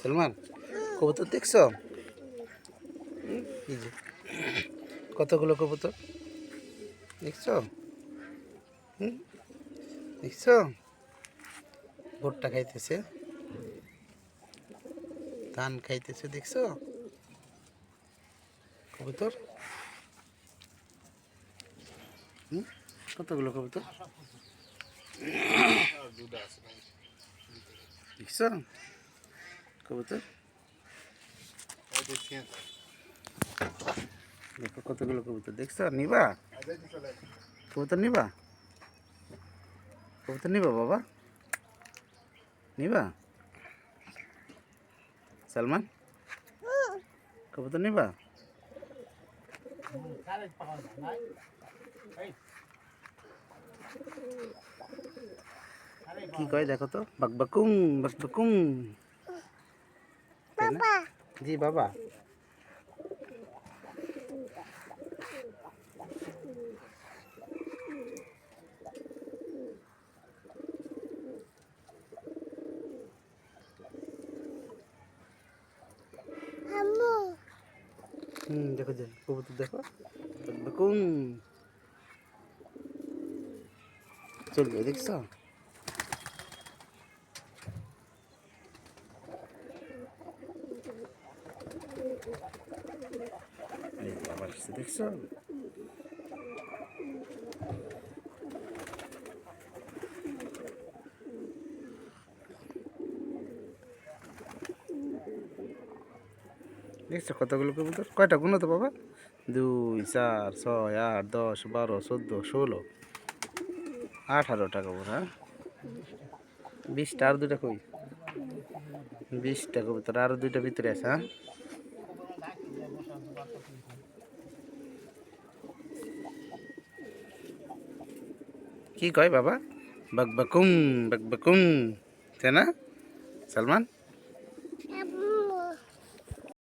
সালমান, কবুতর দেখছ? কতগুলো কবুতর? দেখছ? হুম? দেখছ? ভুট্টা খাইতেছে। ধান খাইতেছে, দেখছ? কবুতর? হুম? কতগুলো কবুতর? দেখছ? কবুতর? দেখো কতগুলো কবুতর। দেখছ? নিবা? কবুতর নিবা? কবুতর নিবা বাবা? নিবা? সালমান? কবুতর নিবা? কি কয় দেখো তো? বাকবাকুম বাকবাকুম না? জি বাবা। হুম দেখো যে কবুতর দেখো। বাকবাকুম চলবে দেখছ? দেখছ দেখছ কতগুলো কবুতর? কয়টা গুণ তো বাবা দুই, চার, ছয়, আট, দশ, বারো, চোদ্দ, ষোলো। আঠারোটা কবুতর হ্যাঁ? বিশটা, আর দুইটা কই? বিশটা কবুতর, আর দুইটা ভিতরে আছে হ্যাঁ? কি কয় বাবা? বক বকুম বক বকুম তাই না? সালমান?